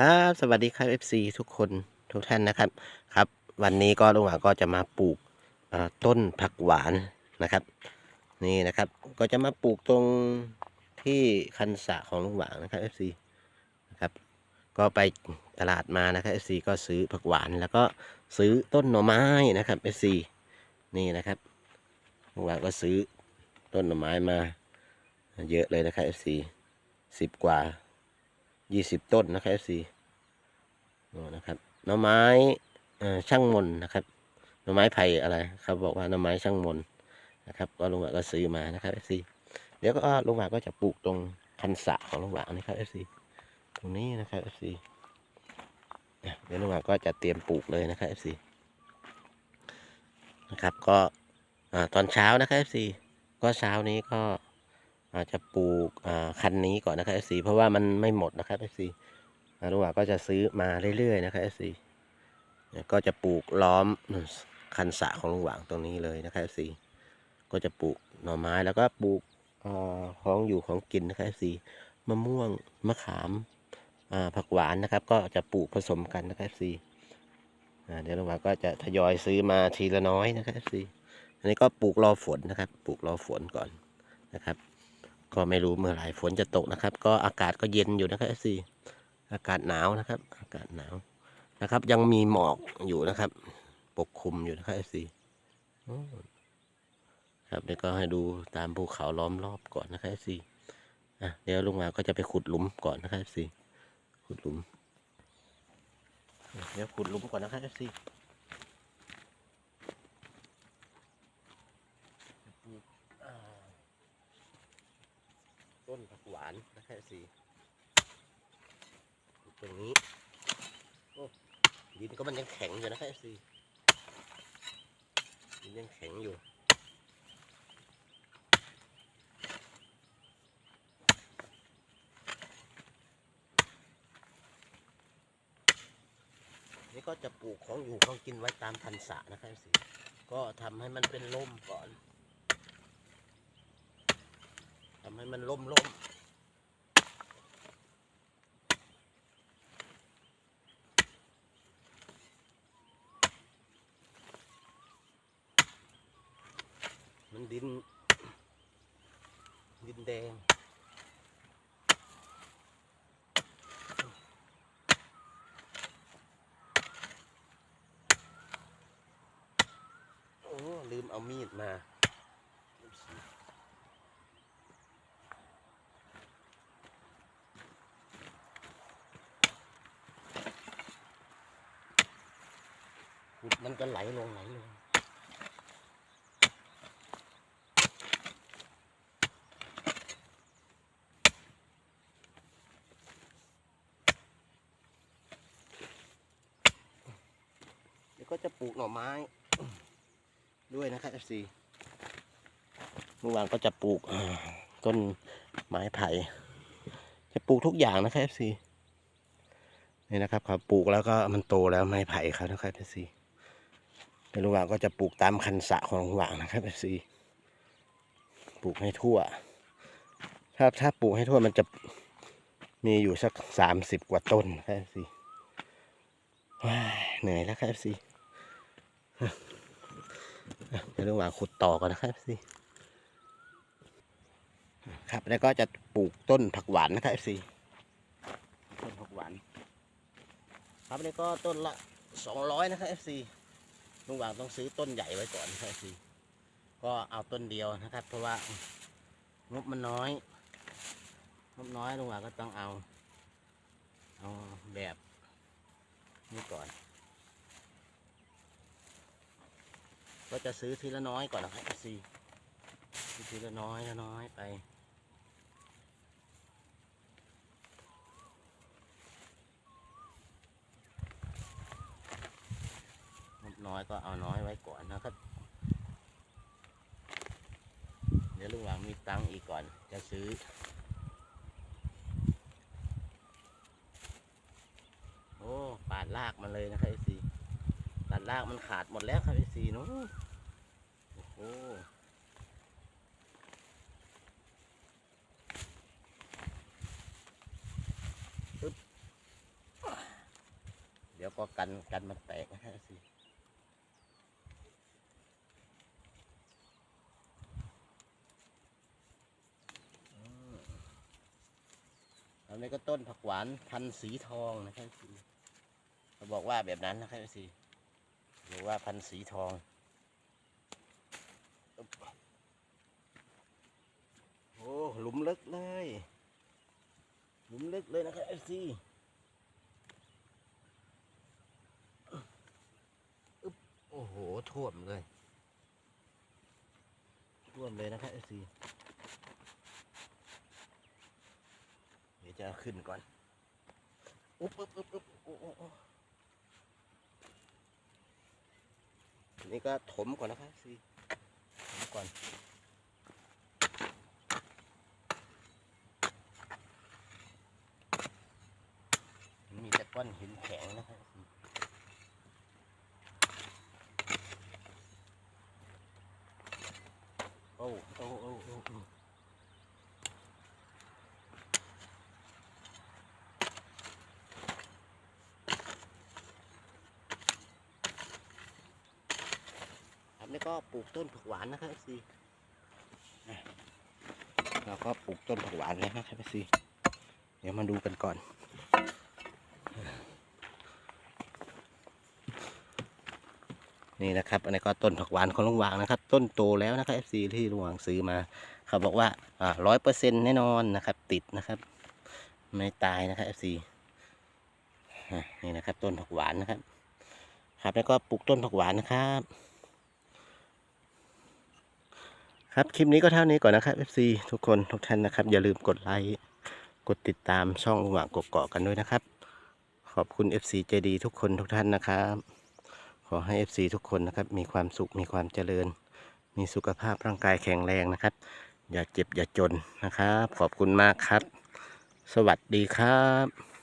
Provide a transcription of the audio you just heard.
ครับสวัสดีครับ FC ทุกคนทุกท่านนะครับครับ วันนี้ก็ลุงหวางก็จะมาปลูกต้นผักหวานนะครับ นี่นะครับก็จะมาปลูกตรงที่คันสะของลุงหวางนะครับ FC นะครับก็ไปตลาดมานะครับ FC ก็ซื้อผักหวานแล้วก็ซื้อต้นหน่อไม้นะครับ FC นี่นะครับลุงหวางก็ซื้อต้นหน่อไม้มา เยอะเลยนะครับ FC สิบกว่า ยี่สิบต้นนะครับ FC นะครับหน่อไม้ช่างมนนะครับหน่อไม้ไผ่อะไรเขาบบอกว่าหน่อไม้ช่างมนนะครับ ก็ลุงหวางก็ซื้อมานะครับ FC เดี๋ยวก็ลุงหวางก็จะปลูกตรงคันสระของลุงหวางนะครับ FC ตรงนี้นะครับ FC อะเดี๋ยวลุงหวางก็จะเตรียมปลูกเลยนะครับ FC นะครับก็ตอนเช้านะครับ FC ก็เช้านี้ก็ อาจจะปลูกคันนี้ก่อนนะครับ FC เพราะว่ามันไม่หมดนะครับ FC อ่าลุงหวาก็จะซื้อมาเรื่อยๆนะครับ FC เนี่ก็จะปลูกล้อมคันสะของลุงหวางตรงนี้เลยนะครับ FC ก็จะปลูกหน่อไม้แล้วก็ปลูกอของอยู่ของกินนะครับ FC มะม่วงมะขามผักหวานนะครับ ก็จะปลูกผสมกันนะครับ FC อ่เดี๋ยวลุงหวางก็จะทยอยซื้อมาทีละน้อยนะครับ FC อันนี้ก็ปลูกรอฝนนะครับ ปลูกรอฝนก่อนนะครับ ก็ไม่รู้เมื่อไหร่ฝนจะตกนะครับ ก็อากาศก็เย็นอยู่นะครับสิอากาศหนาวนะครับ อากาศหนาวนะครับ ยังมีหมอกอยู่นะครับ ปกคลุมอยู่นะครับสิครับเดี๋ยวก็ให้ดูตามภูเขาล้อมรอบก่อนนะครับสิอะเดี๋ยวลงมาก็จะไปขุดหลุมก่อนนะครับสิขุดหลุมเดี๋ยวขุดหลุมก่อนนะครับสิอ่ ต้นผักหวานนะครับสิตรงนี้โอ้ดินก็มันยังแข็งอยู่นะครับสิดินยังแข็งอยู่นี่ก็จะปลูกของอยู่ของกินไว้ตามพันษะนะครับสิก็ทำให้มันเป็นร่มก่อน ทำให้มันร่มร่มมันดิน ดินแดงโอ้ลืมเอามีดมาขุด มันก็ไหลลงไหลลงเดี๋ยวก็จะปลูกหน่อไม้ ด้วยนะครับ FC เมื่อวานก็จะปลูกอ่าต้นไม้ไผ่ จะปลูกทุกอย่างนะครับ FC นี่นะครับเขาปลูกแล้วก็มันโตแล้วไม้ไผ่เขานะครับ FC ในลุงหว่างก็จะปลูกตามคันสะของลุงหว่างนะครับ FC ปลูกให้ทั่ว ถ้าถ้าปลูกให้ทั่วมันจะมีอยู่สักสามสิบกว่าต้นนะครับ FC ว้าเหนื่อยแล้วครับ FC ในระหว่างขุดต่อก่อนนะครับสิครับแล้วก็จะปลูกต้นผักหวานนะครับสิต้นผักหวาน ครับแล้วก็ต้นละสองร้อยนะครับ FC ลุงวางต้องซื้อต้นใหญ่ไว้ก่อนนะครับ FC ก็เอาต้นเดียวนะครับ เพราะว่างบมันน้อยงบน้อยลุงวางก็ต้องเอาเอาแบบนี้ก่อน ก็จะซื้อทีละน้อยก่อนนะครับซีทีละน้อยละน้อยไป งบน้อย ก็เอาน้อยไว้ก่อนนะครับ เดี๋ยวลุงหวังมีตังค์อีกก่อนจะซื้อ โอ้ปาดลากมันเลยนะครับไอซีปาดลากมันขาดหมดแล้วครับไอซีนู้นโอ้โหปึ๊บแล้วก็กันกันมันแตกนะฮะสิ อันนี้ก็ต้นผักหวานพันสีทองนะครับสิเขาบอกว่าแบบนั้นนะครับสิหรือว่าพันสีทองโอ้หลุมลึกเลย หลุมลึกเลยนะครับเอฟซีโอ้โหท่วมเลย ท่วมเลยนะครับเอฟซีเดี๋ ยวจะขึ้นก่อนอุ๊บอุ๊บอุ๊บอุ๊บอุ๊บนี่ก็ถมก่อนนะครับสิถมก่อนมีแต่ก้อนหินแข็งนะครับโอ้โอ้โอ้โอ้โอ้ ครับนี่ก็ปลูกต้นผักหวานนะครับซีเราก็ปลูกต้นผักหวานแล้วนะครับซีเดี๋ยวมาดูกันก่อน นี่นะครับ อันนี้ก็ต้นผักหวานของลุงหวางนะครับ ต้นโตแล้วนะครับ FC ที่ลุงหวางซื้อมาเขาบอกว่าร้อยเปอร์เซ็นต์แน่นอนนะครับ ติดนะครับ ไม่ตายนะครับ FC อะนี่นะครับ ต้นผักหวานนะครับ ครับแล้วก็ปลูกต้นผักหวานนะครับ ครับคลิปนี้ก็เท่านี้ก่อนนะครับ FC ทุกคนทุกท่านนะครับ อย่าลืมกดไลค์กดติดตามช่องหวางกกอกกันด้วยนะครับ ขอบคุณ FC ใจดีทุกคนทุกท่านนะครับ ขอให้ FC ทุกคนนะครับ มีความสุขมีความเจริญ มีสุขภาพร่างกายแข็งแรงนะครับ อย่าเจ็บอย่าจนนะครับ ขอบคุณมากครับ สวัสดีครับ